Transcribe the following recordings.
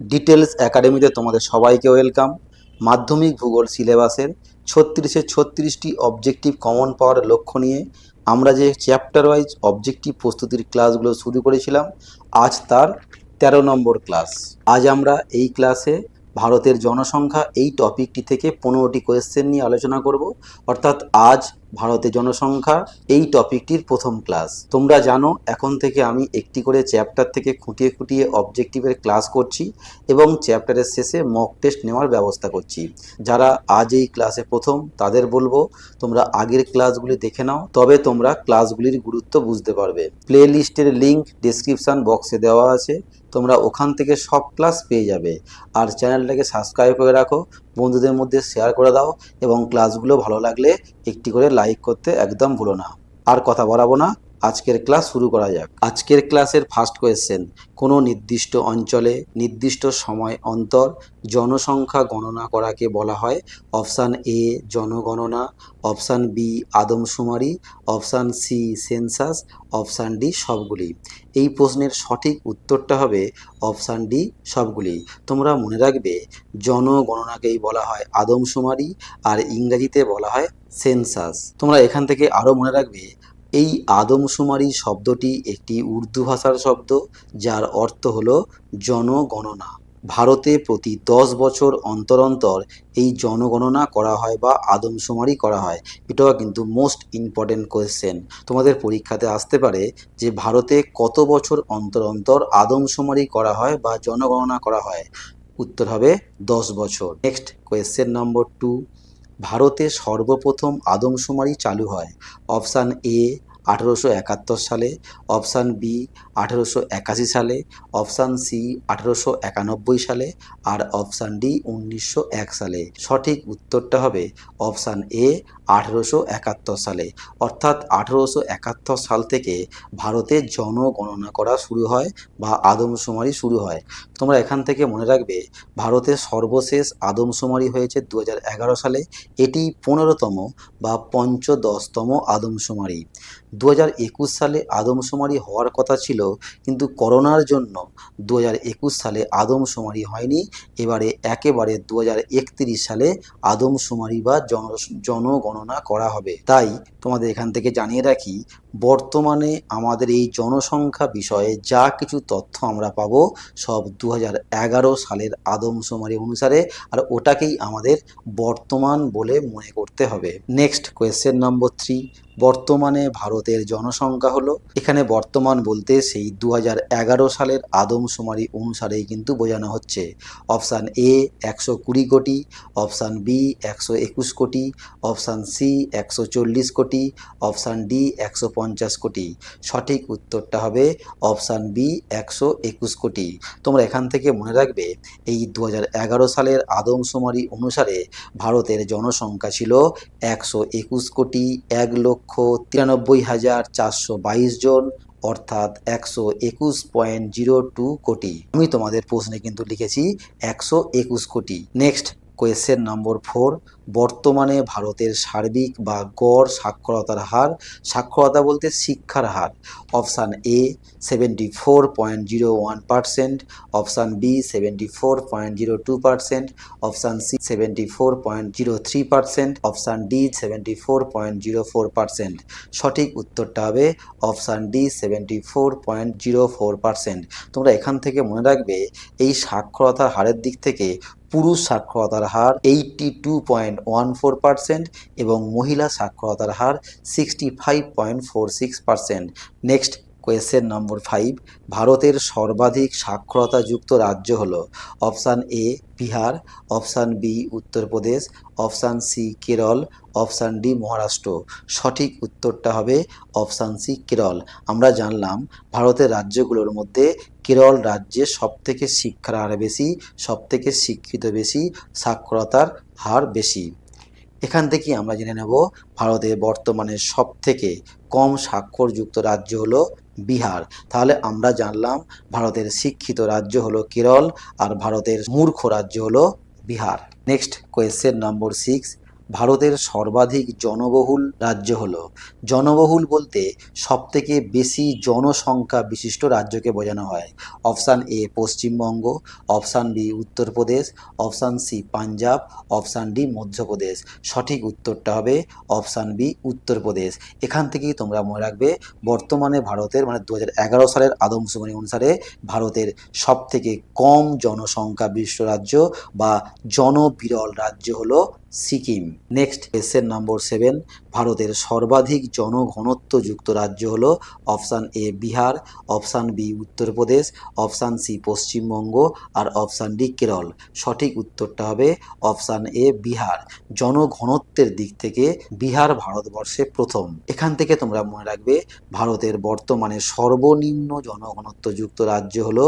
Details একাডেমিতে তোমাদের সবাইকে ওয়েলকাম মাধ্যমিক ভূগোল সিলেবাসের ছত্রিশে ছত্রিশটি অবজেক্টিভ কমন পাওয়ার লক্ষ্য নিয়ে আমরা যে চ্যাপ্টার ওয়াইজ অবজেক্টিভ প্রস্তুতির ক্লাসগুলো শুরু করেছিলাম, আজ তার তেরো নম্বর ক্লাস আজ আমরা এই ক্লাসে ভারতের জনসংখ্যা এই টপিকটি থেকে পনেরোটি কোয়েশ্চেন নিয়ে আলোচনা করব। অর্থাৎ আজ ভারতের জনসংখ্যা এই টপিকটির প্রথম ক্লাস। তোমরা জানো, এখন থেকে আমি একটি করে চ্যাপ্টার থেকে খুঁটিয়ে খুঁটিয়ে অবজেক্টিভের ক্লাস করছি এবং চ্যাপ্টারের শেষে মক টেস্ট নেওয়ার ব্যবস্থা করছি। যারা আজ এই ক্লাসে প্রথম, তাদের বলব, তোমরা আগের ক্লাসগুলি দেখে নাও, তবে তোমরা ক্লাসগুলির গুরুত্ব বুঝতে পারবে। প্লে লিস্টের লিঙ্ক ডিসক্রিপশান বক্সে দেওয়া আছে। তোমরা ওখান থেকে সব ক্লাস পেয়ে যাবে। আর চ্যানেলটাকে সাবস্ক্রাইব করে রাখো, বন্ধুদের মধ্যে শেয়ার করে দাও এবং ক্লাসগুলো ভালো লাগলে একটি করে লাইক করতে একদম ভুলো না। আর কথা বলাবো না। আজকের ক্লাস শুরু করা যাক। আজকের ক্লাসের ফার্স্ট কোয়েশ্চেন কোনো নির্দিষ্ট অঞ্চলে নির্দিষ্ট সময় অন্তর জনসংখ্যা গণনা করাকে বলা হয়। অপশান এ জনগণনা। অপশান বি আদমশুমারি। Option C census option D সবগুলি। এই প্রশ্নের সঠিক উত্তরটা হবে অপশান ডি সবগুলি। তোমরা মনে রাখবে, জনগণনাকেই বলা হয় আদমশুমারি আর ইংরেজিতে বলা হয় সেন্সাস তোমরা এখান থেকে আরও মনে রাখবে এই আদমশুমারি শব্দটি একটি উর্দু ভাষার শব্দ, যার অর্থ হলো জনগণনা। ভারতে প্রতি দশ বছর অন্তর অন্তর এই জনগণনা করা হয় বা আদমশুমারি করা হয়। এটাও কিন্তু মোস্ট ইম্পর্টেন্ট কোয়েশ্চেন তোমাদের পরীক্ষাতে আসতে পারে যে ভারতে কত বছর অন্তর অন্তর আদমশুমারি করা হয় বা জনগণনা করা হয়। উত্তর হবে দশ বছর। নেক্সট কোয়েশ্চেন নম্বর টু ভারতে সর্বপ্রথম আদমশুমারি চালু হয়। অপশান এ, আঠেরোশো একাত্তর সালে। অপশান বি, আঠেরোশো একাশি সালে। অপশান সি, আঠেরোশো একানব্বই সালে। আর অপশান ডি, উনিশশো এক সালে। সঠিক উত্তরটা হবে অপশান এ আঠেরোশো একাত্তর সালে, অর্থাৎ আঠেরোশো একাত্তর সাল থেকে ভারতে জনগণনা করা শুরু হয় বা আদমশুমারি শুরু হয়। তোমরা এখান থেকে মনে রাখবে ভারতের সর্বশেষ আদমশুমারি হয়েছে দু হাজার এগারো সালে। এটি পনেরোতম বা পঞ্চদশতম আদমশুমারি। দু হাজার একুশ সালে আদমশুমারি হওয়ার কথা ছিল, কিন্তু করোনার জন্য দু একুশ সালে আদমশুমারি হয়নি। এবারে একেবারে দু হাজার একত্রিশ সালে আদমশুমারি বা জন জনগণনা করা হবে। তাই তোমাদের এখান থেকে জানিয়ে রাখি, বর্তমানে আমাদের এই জনসংখ্যা বিষয়ে যা কিছু তথ্য আমরা পাব সব দু হাজার এগারো সালের আদমশুমারি অনুসারে, আর ওটাকেই আমাদের বর্তমান বলে মনে করতে হবে। নেক্সট কোয়েশ্চেন নম্বর থ্রি বর্তমানে ভারতের জনসংখ্যা হলো, এখানে বর্তমান বলতে সেই দু হাজার এগারো সালের আদমশুমারি অনুসারেই কিন্তু বোঝানো হচ্ছে। অপশান এ একশো কুড়ি কোটি, অপশান বি একশো একুশ কোটি, অপশান সি একশো চল্লিশ কোটি, অপশান ডি একশো পঞ্চাশ কোটি। সঠিক উত্তরটা হবে অপশান বি একশো একুশ কোটি। তোমরা এখান থেকে মনে রাখবে, এই দু হাজার এগারো সালের আদমশুমারি অনুসারে ভারতের জনসংখ্যা ছিল একশো একুশ কোটি, এক লক্ষ তিরানব্বই হাজার চারশো বাইশ জন, অর্থাৎ একশো একুশ পয়েন্ট জিরো টু কোটি। আমি তোমাদের প্রশ্নে কিন্তু লিখেছি একশো একুশ কোটি। নেক্সট কোয়েশ্চেন নম্বর ফোর বর্তমানে ভারতের সার্বিক বা গড় সাক্ষরতার হার, সাক্ষরতা বলতে শিক্ষার হার। Option A seventy four point zero one percent option B seventy four point zero two percent option C seventy four point zero three percent option D seventy four point zero four percent সঠিক উত্তরটা হবে option D seventy four point zero four percent তোমরা এখান থেকে মনে রাখবে, এই সাক্ষরতার হারের দিক থেকে পুরুষ সাক্ষরতার হার eighty two point one four percent এবং মহিলা সাক্ষরতার হার sixty five point four six percent next question number five, ভারতের সর্বাধিক সাক্ষরতাযুক্ত রাজ্য হল option A Bihar, option B Uttar Pradesh, option C Kerala, option D Maharashtra. সঠিক উত্তরটা হবে অপশান সি কেরল। আমরা জানলাম ভারতের রাজ্যগুলোর মধ্যে কেরল রাজ্যে সবথেকে শিক্ষার হার বেশি, সবথেকে শিক্ষিত বেশি, সাক্ষরতার হার বেশি। এখান থেকেই আমরা জেনে নেব ভারতের বর্তমানে সব থেকে কম স্বাক্ষরযুক্ত রাজ্য হল বিহার। তাহলে আমরা জানলাম ভারতের শিক্ষিত রাজ্য হল কেরল আর ভারতের মূর্খ রাজ্য হল Bihar. Next question number six ভারতের সর্বাধিক জনবহুল রাজ্য হল। জনবহুল বলতে সবথেকে বেশি জনসংখ্যা বিশিষ্ট রাজ্যকে বোঝানো হয়। Option A Paschimbanga, option B Uttar Pradesh, option C Punjab, option D Madhya Pradesh. সঠিক উত্তরটা হবে অপশান বি উত্তরপ্রদেশ। এখান থেকেই তোমরা মনে রাখবে, বর্তমানে ভারতের মানে দু হাজার এগারো সালের আদমশুমারি অনুসারে ভারতের সব থেকে কম জনসংখ্যা বিশিষ্ট রাজ্য বা জনবিরল রাজ্য হলো Sikkim. Next question number seven, ভারতের সর্বাধিক জনঘনত্বযুক্ত রাজ্য হল option A Bihar, option B Uttar Pradesh, option C Paschimbanga R option D Kerala. সঠিক উত্তরটা হবে অপশান এ বিহার। জনঘনত্বের দিক থেকে বিহার ভারতবর্ষে প্রথম। এখান থেকে তোমরা মনে রাখবে, ভারতের বর্তমানে সর্বনিম্ন জনঘনত্বযুক্ত রাজ্য হলো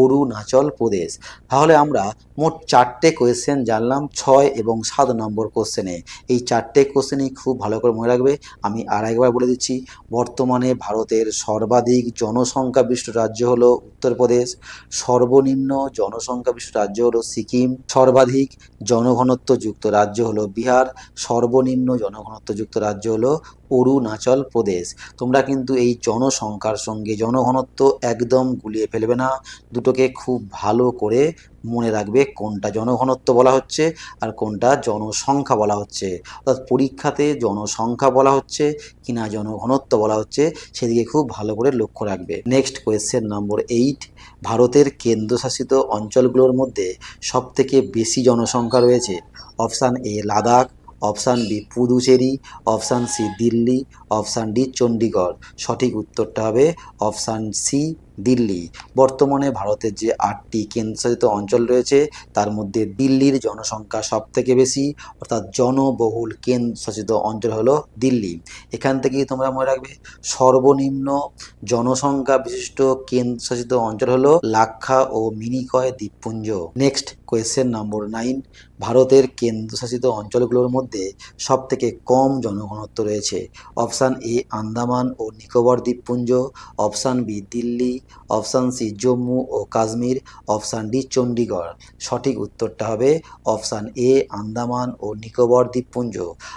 অরুণাচল প্রদেশ। তাহলে আমরা মোট চারটে কোয়েশ্চেন জানলাম, ছয় এবং সাত নম্বর কোশ্চেনে এই চারটে কোশ্চেনই খুব ভালো করে মনে রাখবে। আমি আর একবার বলে দিচ্ছি, বর্তমানে ভারতের সর্বাধিক জনসংখ্যা রাজ্য হলো উত্তরপ্রদেশ সর্বনিম্ন জনসংখ্যা রাজ্য হলো সিকিম। সর্বাধিক জনঘনত্বযুক্ত রাজ্য হলো বিহার। সর্বনিম্ন জনঘনত্বযুক্ত রাজ্য হলো অরুণাচল প্রদেশ। তোমরা কিন্তু এই জনসংখ্যার সঙ্গে জনঘনত্ব একদম গুলিয়ে ফেলবে না। দুটোকে খুব ভালো করে মনে রাখবে কোনটা জনঘনত্ব বলা হচ্ছে আর কোনটা জনসংখ্যা বলা হচ্ছে। অর্থাৎ পরীক্ষাতে জনসংখ্যা বলা হচ্ছে কিনা জনঘনত্ব বলা হচ্ছে সেদিকে খুব ভালো করে লক্ষ্য রাখবে। নেক্সট কোয়েশ্চেন নম্বর এইট ভারতের কেন্দ্রশাসিত অঞ্চলগুলোর মধ্যে সবথেকে বেশি জনসংখ্যা রয়েছে। Option A Ladakh option B Puducherry option C Delhi option D Chandigarh. সঠিক উত্তরটা হবে অপশান সি দিল্লি। বর্তমানে ভারতের যে আটটি কেন্দ্রশাসিত অঞ্চল রয়েছে, তার মধ্যে দিল্লির জনসংখ্যা সব থেকে বেশি, অর্থাৎ জনবহুল কেন্দ্রশাসিত অঞ্চল হলো দিল্লি। এখান থেকেই তোমরা মনে রাখবে, সর্বনিম্ন জনসংখ্যা বিশিষ্ট কেন্দ্রশাসিত অঞ্চল হলো লাক্ষা ও মিনিকয় দ্বীপপুঞ্জ। নেক্সট কোয়েশ্চেন নম্বর নাইন ভারতের কেন্দ্রশাসিত অঞ্চলগুলোর মধ্যে সব থেকে কম জনঘনত্ব রয়েছে। অপশান এ আন্দামান ও নিকোবর দ্বীপপুঞ্জ। Option B Delhi. Option C Jammu ও কাশ্মীর, অপশান ডি চণ্ডীগড়। সঠিক উত্তরটা হবে অপশান এ, আন্দামান ও নিকোবর দ্বীপপুঞ্জ।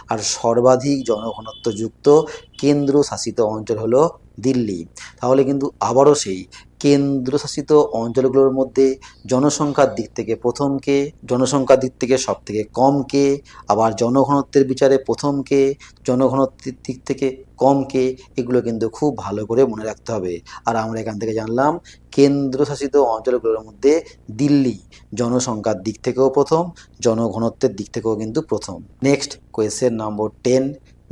আর সর্বাধিক জনঘনত্বযুক্ত কেন্দ্রশাসিত অঞ্চল হলো দিল্লি। তাহলে কিন্তু আবারও সেই কেন্দ্রশাসিত অঞ্চলগুলোর মধ্যে জনসংখ্যার দিক থেকে প্রথম কে, জনসংখ্যার দিক থেকে সব থেকে কম কে, আবার জনঘনত্বের বিচারে প্রথম কে, জনঘনত্বের দিক থেকে কম কে, এগুলো কিন্তু খুব ভালো করে মনে রাখতে হবে। আর আমরা এখান থেকে জানলাম, কেন্দ্রশাসিত অঞ্চলগুলোর মধ্যে দিল্লি জনসংখ্যার দিক থেকেও প্রথম, জনঘনত্বের দিক থেকেও কিন্তু প্রথম। নেক্সট কোয়েশ্চেন নম্বর টেন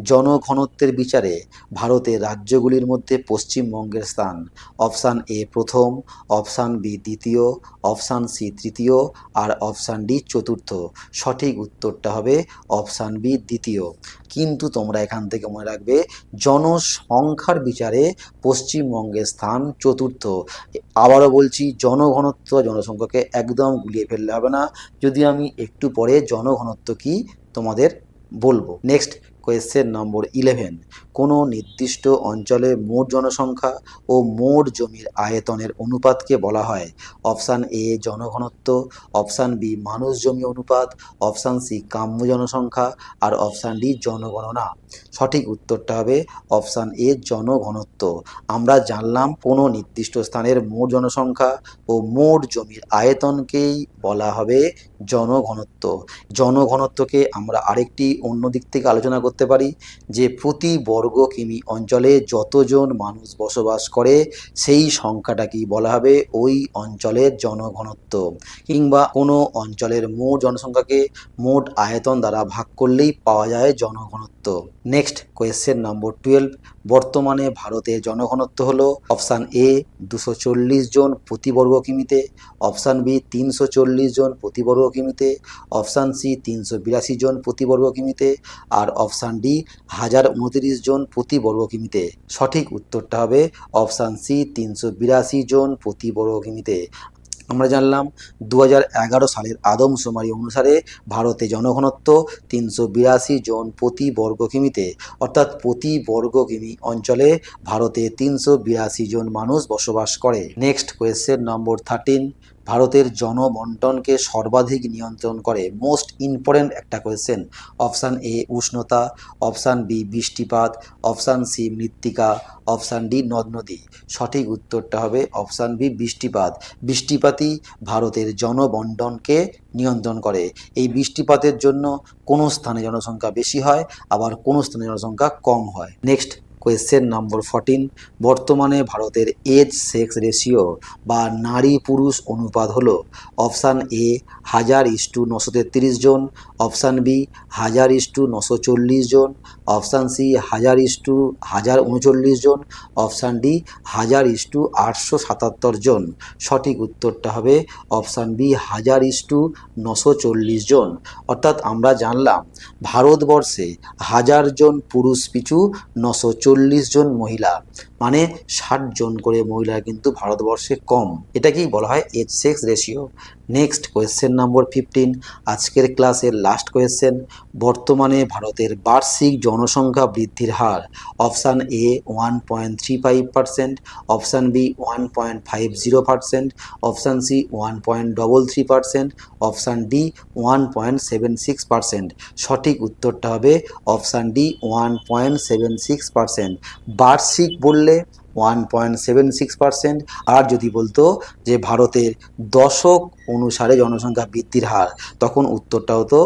জনঘনত্বের বিচারে ভারতের রাজ্যগুলির মধ্যে পশ্চিমবঙ্গের স্থান। অপশান এ প্রথম, অপশান বি দ্বিতীয়, অপশান সি তৃতীয়, আর অপশান ডি চতুর্থ। সঠিক উত্তরটা হবে অপশান বি দ্বিতীয়। কিন্তু তোমরা এখান থেকে মনে রাখবে, জনসংখ্যার বিচারে পশ্চিমবঙ্গের স্থান চতুর্থ। আবারও বলছি, জনঘনত্ব জনসংখ্যাকে একদম গুলিয়ে ফেললে হবে না। যদি আমি একটু পরে জনঘনত্ব কি তোমাদের বলব। নেক্সট কোয়েশ্চেন নম্বর ইলেভেন কোনো নির্দিষ্ট অঞ্চলে মোট জনসংখ্যা ও মোট জমির আয়তনের অনুপাতকে বলা হয়। অপশান এ জনঘনত্ব অপশান বি মানুষ জমি অনুপাত অপশান সি কাম্য জনসংখ্যা, আর অপশান ডি জনগণনা। সঠিক উত্তরটা হবে অপশান এ জনঘনত্ব। আমরা জানলাম কোনো নির্দিষ্ট স্থানের মোট জনসংখ্যা ও মোট জমির আয়তনকেই বলা হবে জনঘনত্ব। জনঘনত্বকে আমরা আরেকটি অন্য দিক থেকে আলোচনা করতে পারি, যে প্রতি বর্গ কিমি অঞ্চলে যতজন মানুষ বসবাস করে, সেই সংখ্যাটাকেই বলা হবে ওই অঞ্চলের জনঘনত্ব। কিংবা কোনো অঞ্চলের মোট জনসংখ্যাকে মোট আয়তন দ্বারা ভাগ করলেই পাওয়া যায় জনঘনত্ব। নেক্সট কোয়েশ্চেন নম্বর টুয়েলভ, বর্তমানে ভারতের জনঘনত্ব হল অপশান এ, দুশো জন প্রতি বর্গ কিমিতে, অপশান বি, তিনশো চল্লিশ জন প্রতি বর্গ কিমিতে, অপশান সি তিনশো বিরাশি জন প্রতি বর্গ কিমিতে আর অপশান ডি হাজার উনতিরিশ জন প্রতি বর্গ কিমিতে। সঠিক উত্তরটা হবে অপশান সি তিনশো বিরাশি জন প্রতি বর্গ কিমিতে। আমরা জানলাম দু সালের আদমশুমারি অনুসারে ভারতে জনঘনত্ব তিনশো বিরাশি জন প্রতি বর্গ কিমিতে। অর্থাৎ প্রতি বর্গ কিমি অঞ্চলে ভারতে তিনশো বিরাশি জন মানুষ বসবাস করে। নেক্সট কোয়েশ্চেন নম্বর থার্টিন ভারতের জনবন্টনকে সর্বাধিক নিয়ন্ত্রণ করে মোস্ট ইম্পর্ট্যান্ট একটা কোয়েশ্চেন। অপশান এ, উষ্ণতা, অপশান বি, বৃষ্টিপাত, অপশান সি, মৃত্তিকা, অপশান ডি, নদ নদী। সঠিক উত্তরটা হবে অপশান বি, বৃষ্টিপাত। বৃষ্টিপাতই ভারতের জনবন্টনকে নিয়ন্ত্রণ করে। এই বৃষ্টিপাতের জন্য কোনো স্থানে জনসংখ্যা বেশি হয়, আবার কোনো স্থানে জনসংখ্যা কম হয়। নেক্সট। কোয়েশ্চেন নম্বর ফোরটিন বর্তমানে ভারতের এজ সেক্স রেশিও বা নারী পুরুষ অনুপাত হল অপশান এ হাজার ইস্টু নশো তেত্রিশ জন অপশান বি হাজার ইস্টু নশো চল্লিশ জন অপশান সি হাজার ইস্টু হাজার উনচল্লিশ জন অপশান ডি হাজার ইস্টু আটশো সাতাত্তর জন। সঠিক উত্তরটা হবে অপশান বি হাজার ইস্টু নশো চল্লিশ জন। অর্থাৎ আমরা জানলাম ভারতবর্ষে হাজার জন পুরুষ পিছু নশো চল্লিশ জন মহিলা। মানে ষাট জন করে মহিলা কিন্তু ভারতবর্ষে কম। এটাকেই বলা হয় age sex ratio next question number fifteen আজকের ক্লাসের লাস্ট কোয়েশ্চেন বর্তমানে ভারতের বার্ষিক জনসংখ্যা বৃদ্ধির হার। Option A one point three five percent option B one point five zero percent option C one point double three percent option D one point seven six percent সঠিক উত্তরটা হবে option D one point seven six percent বার্ষিক বললে one point seven six percent আর যদি বলতো যে ভারতের দশক অনুসারে জনসংখ্যা বৃদ্ধির হার, তখন উত্তরটা হতো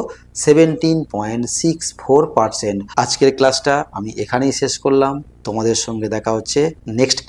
seventeen point six four percent আজকের ক্লাসটা আমি এখানেই শেষ করলাম। তোমাদের সঙ্গে দেখা হচ্ছে নেক্সট